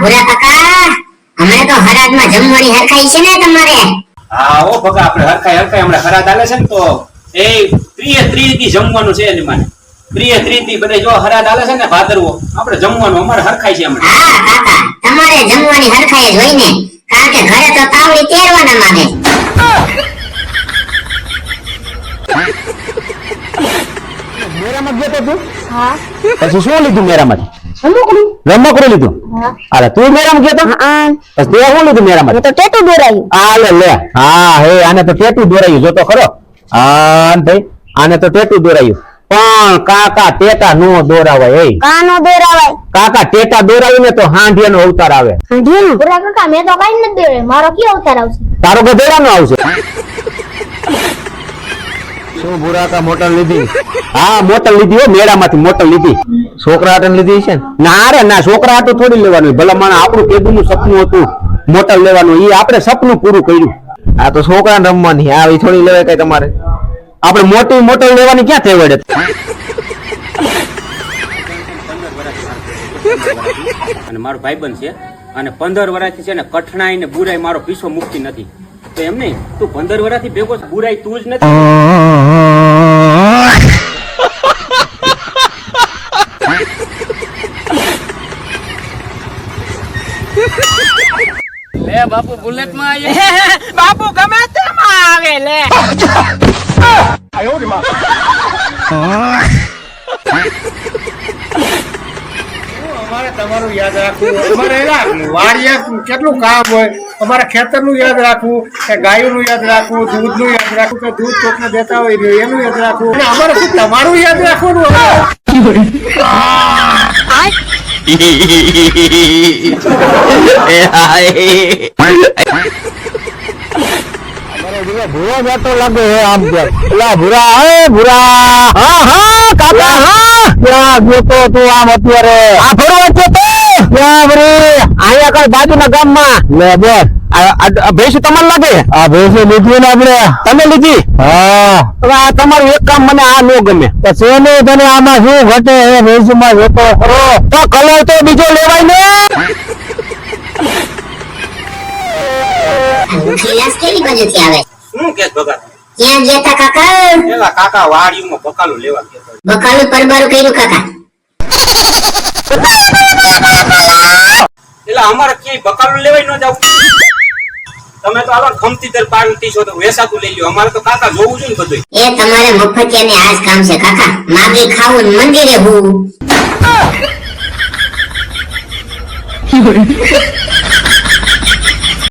ભૂરા કાકા હમણાં તો હરાજમાં જમવાની હરખાઈ છે ને તમારે? હા ઓ ભગા આપણે હરખાઈ હરખાઈ હમણાં હરાજ આલે છે ને તો એ ત્રીએ ત્રીજી જમવાનું છે એની માને. પ્રિય ત્રીજી બધે જો હરા આલે છે ને ભાદરવો આપણે જમવાનું અમારે હરખાઈ છે હમણાં. હા કાકા તમારે જમવાની હરખાઈ જ હોય ને કારણ કે ઘરે તો તાવડી તેરવાના માંગે. મેરામાં ગયો તો તું? હા. પછી શું લીધું મેરામાંથી? રમકડું લીધું? અરે તું મેરામાં ગયો તો? હા તે શું લીધું મેરામાંથી મેં તો ટેટુ દોરાયું. આ લે લે. હા હે આને તો ટેટુ દોરાયું જો તો ખરો? હા ભાઈ આને તો ટેટુ દોરાયું. પણ કાકા ટેટા નો દોરાવાય એ કાનો દોરાવાય? કાકા ટેટા દોરાયું ને તો હાંડિયાનો અવતાર આવે. હાંઢીનું પૂરા કાકા મેં તો કઈ નથી દોર્યું. મારો કયો અવતાર આવશે? તારો ગધેડાનો આવશે. શું બુરાકા મોટર લીધી? હા મોટર લીધી હો મેળામાંથી મોટર લીધી. છોકરા હાટે લીધી છે ને? ના રે ના છોકરા હાટું થોડી લેવાનું ભલે માણસ આપણું કેદુનું સપનું હતું મોટર લેવાનું એ આપણે સપનું પૂરું કર્યું. આ તો છોકરા રમવાની આ એ થોડી લેવાય કઈ તમારે. આપણે મોટી મોટર લેવાની ક્યાં થઈ વડે અને મારો ભાઈબંધ છે અને પંદર વર્ષથી છે ને કઠણાઈ ને બુરાઈ મારો પીછો મુક્તિ નથી. તો એમ નહીં તું પંદર વર્ષથી ભેગો બુરાઈ તું જ નથી. લે બાપુ બુલેટમાં આવી બાપુ ગમે તેમાં આવે લે. અમારે તમારું યાદ રાખવું અમારે કેટલું કામ હોય? અમારે ખેતરનું યાદ રાખવું કે ગાયોનું યાદ રાખવું દૂધનું યાદ રાખવું કે દૂધ કોકને દેતા હોય રહ્યું એનું યાદ રાખવું. અને અમારે શું તમારું યાદ રાખવાનું ભૂરા જતો લાગે હે આમ પેલા ભૂરા હે ભૂરા. હા હા કાકા હા. ક્યાં ગયો તો તું આમ અત્યારે. આ ફરવા ગયો વળી અહીંયા કઈ બાજુના ગામમાં. લે બેસ આ- ભેંસ તમારે લાગે? આ ભેંસ લીધી ને આપણે. તમે લીધી? હા. હવે આ તમારું એક કામ મને આ નો ગમે. તો સોને તને આમાં શું ઘટે ભેંસમાં જતો ખરો. તો કલર તો બીજો લેવાય ને. આ મુખીલાસ બાજુથી આવે? શું કે ભગા ક્યાં ગયા કાકા? પેલા કાકા વાડીમાં બકાલું લેવા ગયા બકાલું પરબારું કર્યું કાકા. અમારે ક્યાંય બકાલું લેવાય ન જાવ તમે તો આવા ખમતી દર પાર્ટી છો તો વેસાતું લઈ લ્યો. અમારે તો કાકા જોવું છે ને બધું એ તમારે મફતિયાને આજ કામ છે કાકા. માગી ખાવું ને મંદિરે હું.